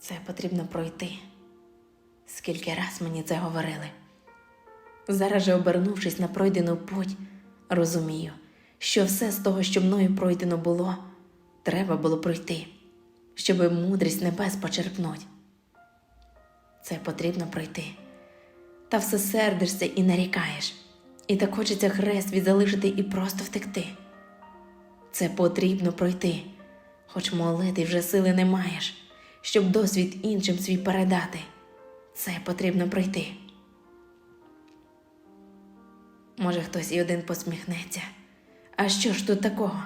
Це потрібно пройти. Скільки раз мені це говорили. Зараз же, обернувшись на пройдену путь, розумію, що все з того, що мною пройдено було, треба було пройти, щоби мудрість небес почерпнуть. Це потрібно пройти. Та все сердишся і нарікаєш, і так хочеться хрест відзалишити і просто втекти. Це потрібно пройти, хоч молити вже сили не маєш, щоб досвід іншим свій передати. Це потрібно пройти. Може, хтось і один посміхнеться. А що ж тут такого?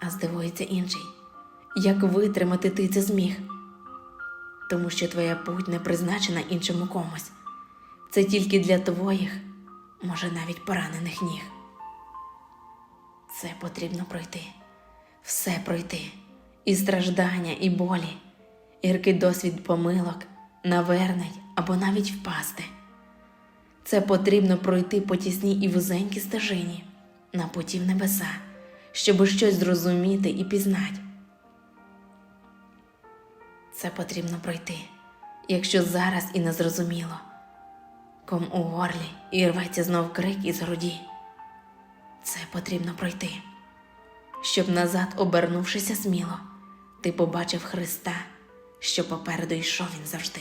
А здивується інший, як витримати ти це зміг? Тому що твоя путь не призначена іншому комусь. Це тільки для твоїх, може, навіть поранених ніг. Це потрібно пройти, все пройти, і страждання, і болі, гіркий досвід помилок, навернень або навіть впасти. Це потрібно пройти по тісній і вузенькій стежині на путі в небеса, щоб щось зрозуміти і пізнати. Це потрібно пройти, якщо зараз і не зрозуміло. Ком у горлі і рветься знов крик із груді. Це потрібно пройти, щоб назад, обернувшися сміло, ти побачив Христа, що попереду йшов він завжди.